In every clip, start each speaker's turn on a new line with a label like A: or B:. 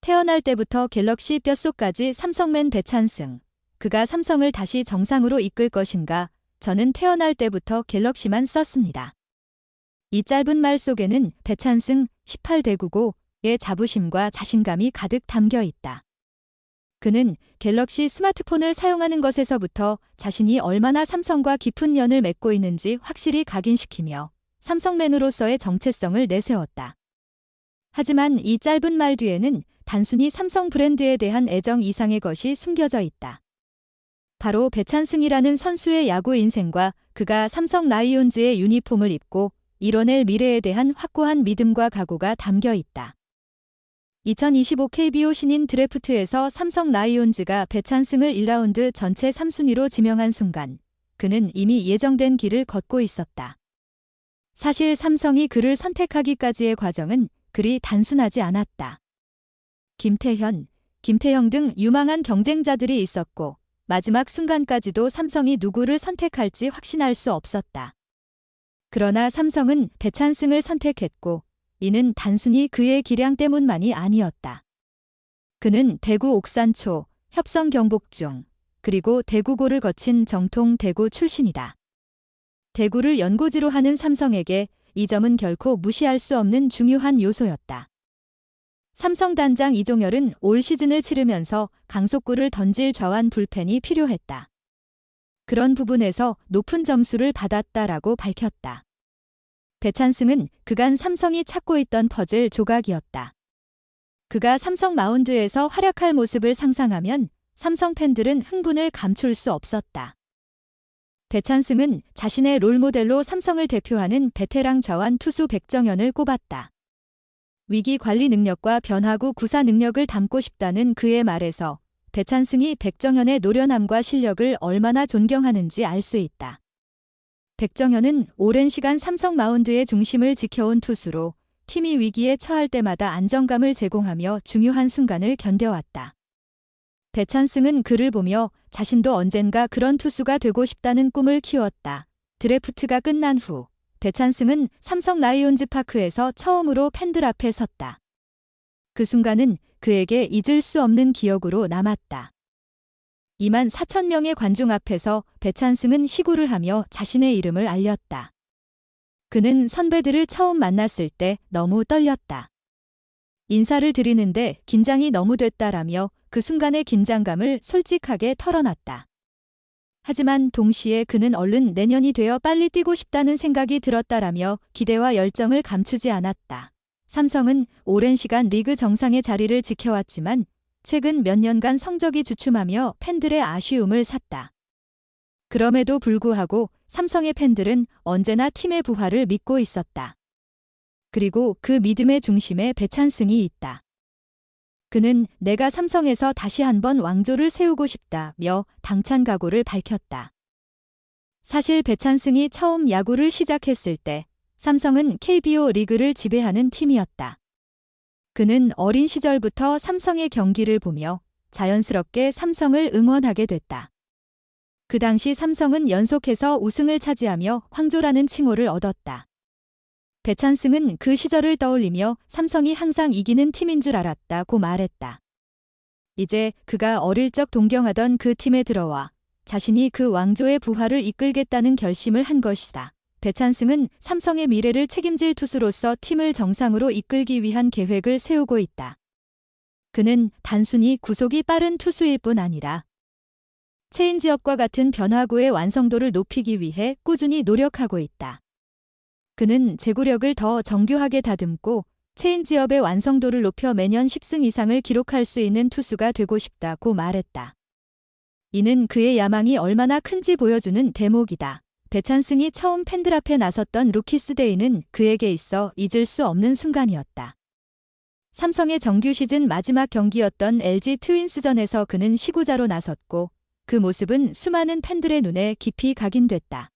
A: 태어날 때부터 갤럭시 뼛속까지 삼성맨 배찬승. 그가 삼성을 다시 정상으로 이끌 것인가? 저는 태어날 때부터 갤럭시만 썼습니다. 이 짧은 말 속에는 배찬승 18대구고의 자부심과 자신감이 가득 담겨 있다. 그는 갤럭시 스마트폰을 사용하는 것에서부터 자신이 얼마나 삼성과 깊은 연을 맺고 있는지 확실히 각인시키며 삼성맨으로서의 정체성을 내세웠다. 하지만 이 짧은 말 뒤에는 단순히 삼성 브랜드에 대한 애정 이상의 것이 숨겨져 있다. 바로 배찬승이라는 선수의 야구 인생과 그가 삼성 라이온즈의 유니폼을 입고 이뤄낼 미래에 대한 확고한 믿음과 각오가 담겨 있다. 2025 KBO 신인 드래프트에서 삼성 라이온즈가 배찬승을 1라운드 전체 3순위로 지명한 순간 그는 이미 예정된 길을 걷고 있었다. 사실 삼성이 그를 선택하기까지의 과정은 그리 단순하지 않았다. 김태현, 김태형 등 유망한 경쟁자들이 있었고 마지막 순간까지도 삼성이 누구를 선택할지 확신할 수 없었다. 그러나 삼성은 배찬승을 선택했고 이는 단순히 그의 기량 때문만이 아니었다. 그는 대구 옥산초, 협성 경복중, 그리고 대구고를 거친 정통 대구 출신이다. 대구를 연고지로 하는 삼성에게 이 점은 결코 무시할 수 없는 중요한 요소였다. 삼성 단장 이종열은 올 시즌을 치르면서 강속구를 던질 좌완 불펜이 필요했다. 그런 부분에서 높은 점수를 받았다라고 밝혔다. 배찬승은 그간 삼성이 찾고 있던 퍼즐 조각이었다. 그가 삼성 마운드에서 활약할 모습을 상상하면 삼성 팬들은 흥분을 감출 수 없었다. 배찬승은 자신의 롤모델로 삼성을 대표하는 베테랑 좌완 투수 백정현을 꼽았다. 위기 관리 능력과 변화구 구사 능력을 담고 싶다는 그의 말에서 배찬승이 백정현의 노련함과 실력을 얼마나 존경하는지 알 수 있다. 백정현은 오랜 시간 삼성 마운드의 중심을 지켜온 투수로 팀이 위기에 처할 때마다 안정감을 제공하며 중요한 순간을 견뎌왔다. 배찬승은 그를 보며 자신도 언젠가 그런 투수가 되고 싶다는 꿈을 키웠다. 드래프트가 끝난 후 배찬승은 삼성 라이온즈 파크에서 처음으로 팬들 앞에 섰다. 그 순간은 그에게 잊을 수 없는 기억으로 남았다. 2만 4천 명의 관중 앞에서 배찬승은 시구를 하며 자신의 이름을 알렸다. 그는 선배들을 처음 만났을 때 너무 떨렸다. 인사를 드리는데 긴장이 너무 됐다라며 그 순간의 긴장감을 솔직하게 털어놨다. 하지만 동시에 그는 얼른 내년이 되어 빨리 뛰고 싶다는 생각이 들었다라며 기대와 열정을 감추지 않았다. 삼성은 오랜 시간 리그 정상의 자리를 지켜왔지만 최근 몇 년간 성적이 주춤하며 팬들의 아쉬움을 샀다. 그럼에도 불구하고 삼성의 팬들은 언제나 팀의 부활을 믿고 있었다. 그리고 그 믿음의 중심에 배찬승이 있다. 그는 내가 삼성에서 다시 한번 왕조를 세우고 싶다며 당찬 각오를 밝혔다. 사실 배찬승이 처음 야구를 시작했을 때 삼성은 KBO 리그를 지배하는 팀이었다. 그는 어린 시절부터 삼성의 경기를 보며 자연스럽게 삼성을 응원하게 됐다. 그 당시 삼성은 연속해서 우승을 차지하며 황조라는 칭호를 얻었다. 배찬승은 그 시절을 떠올리며 삼성이 항상 이기는 팀인 줄 알았다고 말했다. 이제 그가 어릴 적 동경하던 그 팀에 들어와 자신이 그 왕조의 부활을 이끌겠다는 결심을 한 것이다. 배찬승은 삼성의 미래를 책임질 투수로서 팀을 정상으로 이끌기 위한 계획을 세우고 있다. 그는 단순히 구속이 빠른 투수일 뿐 아니라 체인지업과 같은 변화구의 완성도를 높이기 위해 꾸준히 노력하고 있다. 그는 제구력을 더 정교하게 다듬고 체인지업의 완성도를 높여 매년 10승 이상을 기록할 수 있는 투수가 되고 싶다고 말했다. 이는 그의 야망이 얼마나 큰지 보여주는 대목이다. 배찬승이 처음 팬들 앞에 나섰던 루키스데이는 그에게 있어 잊을 수 없는 순간이었다. 삼성의 정규 시즌 마지막 경기였던 LG 트윈스전에서 그는 시구자로 나섰고 그 모습은 수많은 팬들의 눈에 깊이 각인됐다.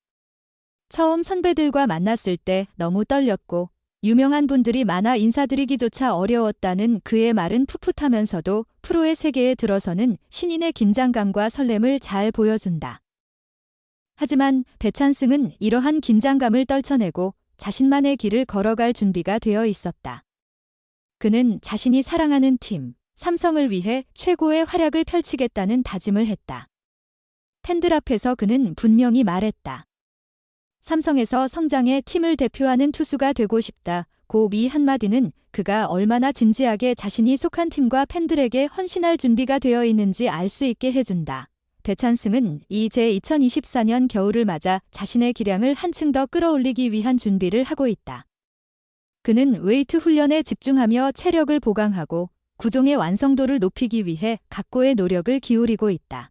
A: 처음 선배들과 만났을 때 너무 떨렸고 유명한 분들이 많아 인사드리기조차 어려웠다는 그의 말은 풋풋하면서도 프로의 세계에 들어서는 신인의 긴장감과 설렘을 잘 보여준다. 하지만 배찬승은 이러한 긴장감을 떨쳐내고 자신만의 길을 걸어갈 준비가 되어 있었다. 그는 자신이 사랑하는 팀, 삼성을 위해 최고의 활약을 펼치겠다는 다짐을 했다. 팬들 앞에서 그는 분명히 말했다. 삼성에서 성장해 팀을 대표하는 투수가 되고 싶다. 고이 한마디는 그가 얼마나 진지하게 자신이 속한 팀과 팬들에게 헌신할 준비가 되어 있는지 알 수 있게 해준다. 배찬승은 이 제 2024년 겨울을 맞아 자신의 기량을 한층 더 끌어올리기 위한 준비를 하고 있다. 그는 웨이트 훈련에 집중하며 체력을 보강하고 구종의 완성도를 높이기 위해 각고의 노력을 기울이고 있다.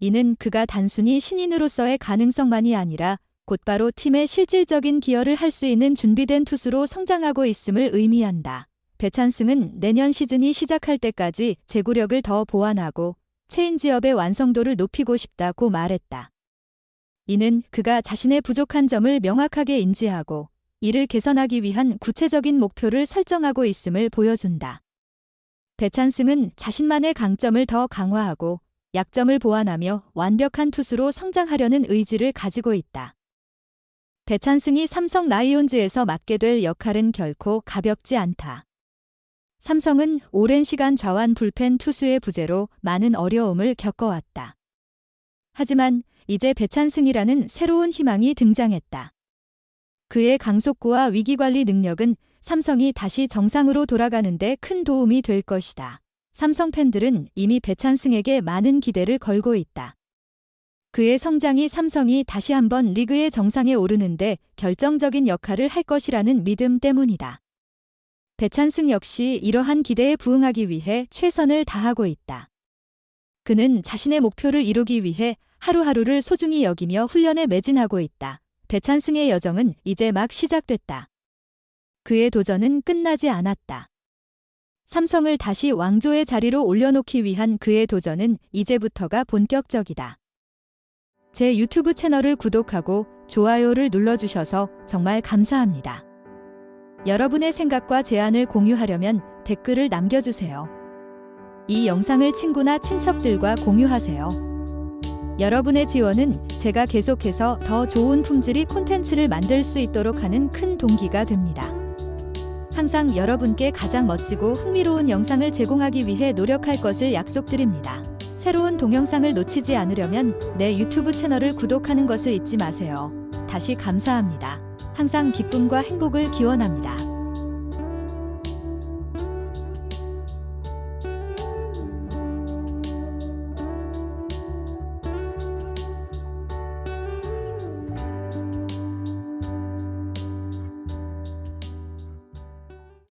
A: 이는 그가 단순히 신인으로서의 가능성만이 아니라 곧바로 팀의 실질적인 기여를 할 수 있는 준비된 투수로 성장하고 있음을 의미한다. 배찬승은 내년 시즌이 시작할 때까지 제구력을 더 보완하고 체인지업의 완성도를 높이고 싶다고 말했다. 이는 그가 자신의 부족한 점을 명확하게 인지하고 이를 개선하기 위한 구체적인 목표를 설정하고 있음을 보여준다. 배찬승은 자신만의 강점을 더 강화하고 약점을 보완하며 완벽한 투수로 성장하려는 의지를 가지고 있다. 배찬승이 삼성 라이온즈에서 맡게 될 역할은 결코 가볍지 않다. 삼성은 오랜 시간 좌완 불펜 투수의 부재로 많은 어려움을 겪어왔다. 하지만 이제 배찬승이라는 새로운 희망이 등장했다. 그의 강속구와 위기관리 능력은 삼성이 다시 정상으로 돌아가는 데 큰 도움이 될 것이다. 삼성 팬들은 이미 배찬승에게 많은 기대를 걸고 있다. 그의 성장이 삼성이 다시 한번 리그의 정상에 오르는데 결정적인 역할을 할 것이라는 믿음 때문이다. 배찬승 역시 이러한 기대에 부응하기 위해 최선을 다하고 있다. 그는 자신의 목표를 이루기 위해 하루하루를 소중히 여기며 훈련에 매진하고 있다. 배찬승의 여정은 이제 막 시작됐다. 그의 도전은 끝나지 않았다. 삼성을 다시 왕조의 자리로 올려놓기 위한 그의 도전은 이제부터가 본격적이다. 제 유튜브 채널을 구독하고 좋아요를 눌러주셔서 정말 감사합니다. 여러분의 생각과 제안을 공유하려면 댓글을 남겨주세요. 이 영상을 친구나 친척들과 공유하세요. 여러분의 지원은 제가 계속해서 더 좋은 품질의 콘텐츠를 만들 수 있도록 하는 큰 동기가 됩니다. 항상 여러분께 가장 멋지고 흥미로운 영상을 제공하기 위해 노력할 것을 약속드립니다. 새로운 동영상을 놓치지 않으려면 내 유튜브 채널을 구독하는 것을 잊지 마세요. 다시 감사합니다. 항상 기쁨과 행복을 기원합니다.